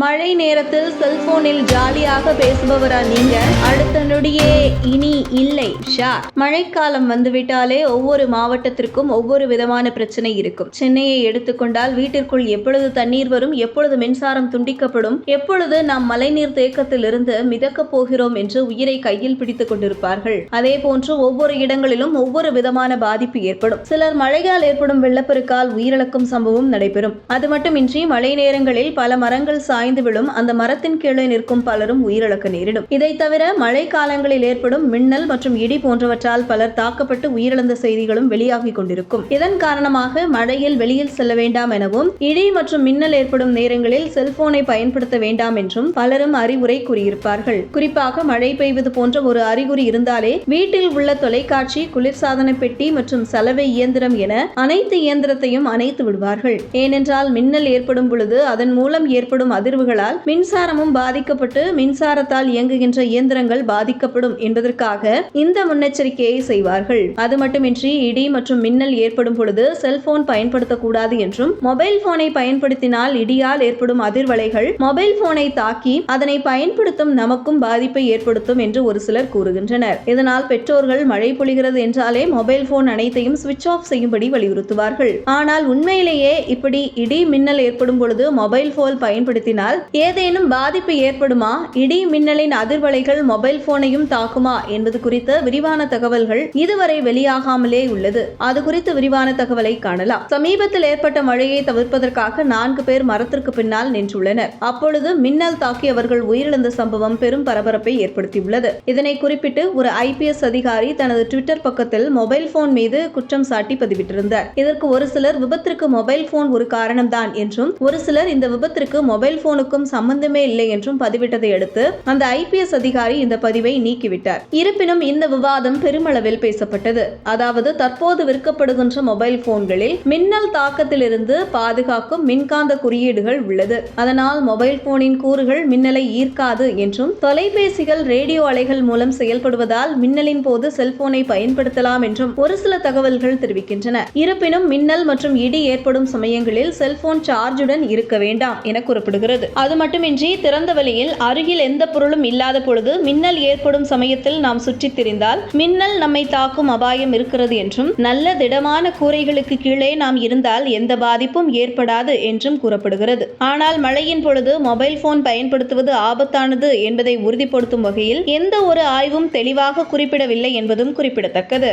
மழை நேரத்தில் செல்போனில் ஜாலியாக பேசுபவரா நீங்க? அடுத்த நொடியே இனி இல்லை ஷா. மழைக்காலம் வந்துவிட்டாலே ஒவ்வொரு மாவட்டத்திற்கும் ஒவ்வொரு விதமான பிரச்சனை இருக்கும். சென்னையை எடுத்துக்கொண்டால் வீட்டிற்குள் எப்பொழுது தண்ணீர் வரும் எப்பொழுது மின்சாரம் துண்டிக்கப்படும் எப்பொழுது நாம் மழைநீர் தேக்கத்திலிருந்து மிதக்கப் போகிறோம் என்று உயிரை கையில் பிடித்துக் கொண்டிருப்பார்கள். அதே போன்று ஒவ்வொரு இடங்களிலும் ஒவ்வொரு விதமான பாதிப்பு ஏற்படும். சிலர் மழையால் ஏற்படும் வெள்ளப்பெருக்கால் உயிரிழக்கும் சம்பவம் நடைபெறும். அது மட்டுமின்றி மழை நேரங்களில் பல மரங்கள் சாய் சாய்ந்து விழும் அந்த மரத்தின் கீழே நிற்கும் பலரும் உயிரிழக்க நேரிடும். இதை தவிர மழை காலங்களில் ஏற்படும் மின்னல் மற்றும் இடி போன்றவற்றால் பலர் தாக்கப்பட்டு உயிரிழந்த செய்திகளும் வெளியாகிக் கொண்டிருக்கும். இதன் காரணமாக மழையில் வெளியில் செல்ல வேண்டாம் எனவும் இடி மற்றும் மின்னல் ஏற்படும் நேரங்களில் செல்போனை பயன்படுத்த வேண்டாம் என்றும் பலரும் அறிவுரை கூறியிருப்பார்கள். குறிப்பாக மழை பெய்வது போன்ற ஒரு அறிகுறி இருந்தாலே வீட்டில் உள்ள தொலைக்காட்சி குளிர்சாதன பெட்டி மற்றும் சலவை இயந்திரம் என அனைத்து இயந்திரத்தையும் அணைத்து விடுவார்கள். ஏனென்றால் மின்னல் ஏற்படும் பொழுது அதன் மூலம் ஏற்படும் அதிர்வு அதிர்வுகளால் மின்சாரமும் பாதிக்கப்பட்டு மின்சாரத்தால் இயங்குகின்ற இயந்திரங்கள் பாதிக்கப்படும் என்பதற்காக இந்த முன்னெச்சரிக்கையை செய்வார்கள். அது மட்டுமின்றி இடி மற்றும் மின்னல் ஏற்படும் பொழுது செல்போன் பயன்படுத்தக்கூடாது என்றும் மொபைல் போனை பயன்படுத்தினால் இடியால் ஏற்படும் அதிர்வலைகள் மொபைல் போனை தாக்கி அதனை பயன்படுத்தும் நமக்கும் பாதிப்பை ஏற்படுத்தும் என்று ஒரு சிலர் கூறுகின்றனர். இதனால் பெற்றோர்கள் மழை பொழிகிறது என்றாலே மொபைல் போன் அனைத்தையும் சுவிட்ச் ஆஃப் செய்யும்படி வலியுறுத்துவார்கள். ஆனால் உண்மையிலேயே இப்படி இடி மின்னல் ஏற்படும் பொழுது மொபைல் போன் பயன்படுத்தினால் ஏதேனும் பாதிப்பு ஏற்படுமா? இடி மின்னலின் அதிர்வலைகள் மொபைல் போனையும் தாக்குமா? என்பது குறித்த விரிவான தகவல்கள் இதுவரை வெளியாகாமலே உள்ளது. அது குறித்து விரிவான தகவலை காணலாம். சமீபத்தில் ஏற்பட்ட மழையை தவிர்ப்பதற்காக நான்கு பேர் மரத்திற்கு பின்னால் நின்றுள்ளனர். அப்பொழுது மின்னல் தாக்கியவர்கள் உயிரிழந்த சம்பவம் பெரும் பரபரப்பை ஏற்படுத்தியுள்ளது. இதனை குறிப்பிட்டு ஒரு ஐபிஎஸ் அதிகாரி தனது ட்விட்டர் பக்கத்தில் மொபைல் போன் மீது குற்றம் சாட்டி பதிவிட்டிருந்தார். இதற்கு ஒரு சிலர் விபத்திற்கு மொபைல் போன் ஒரு காரணம்தான் என்றும் ஒரு சிலர் இந்த விபத்திற்கு மொபைல் போன் போனுக்கும் சம்பந்தமே இல்லை என்றும் பதிவிட்டதை அடுத்து அந்த ஐபிஎஸ் அதிகாரி இந்த பதிவை நீக்கிவிட்டார். இருப்பினும் இந்த விவாதம் பெருமளவில் பேசப்பட்டது. அதாவது தற்போது விற்கப்படுகின்ற மொபைல் போன்களில் மின்னல் தாக்கத்திலிருந்து பாதுகாக்கும் மின்காந்த குறியீடுகள் உள்ளது. அதனால் மொபைல் போனின் கூறுகள் மின்னலை ஈர்க்காது என்றும் தொலைபேசிகள் ரேடியோ அலைகள் மூலம் செயல்படுவதால் மின்னலின் போது செல்போனை பயன்படுத்தலாம் என்றும் ஒரு சில தகவல்கள் தெரிவிக்கின்றன. இருப்பினும் மின்னல் மற்றும் இடி ஏற்படும் சமயங்களில் செல்போன் சார்ஜுடன் இருக்க வேண்டாம் என கூறப்படுகிறது. அது மட்டுமின்றி திறந்த வெளியில் அருகில் எந்த பொருளும் இல்லாத பொழுது மின்னல் ஏற்படும் சமயத்தில் நாம் சுற்றித் திரிந்தால் மின்னல் நம்மை தாக்கும் அபாயம் இருக்கிறது என்றும் நல்ல திடமான கூரைகளுக்கு கீழே நாம் இருந்தால் எந்த பாதிப்பும் ஏற்படாது என்றும் கூறப்படுகிறது. ஆனால் மழையின் பொழுது மொபைல் போன் பயன்படுத்துவது ஆபத்தானது என்பதை உறுதிப்படுத்தும் வகையில் எந்த ஒரு ஆய்வும் தெளிவாக குறிப்பிடவில்லை என்பதும் குறிப்பிடத்தக்கது.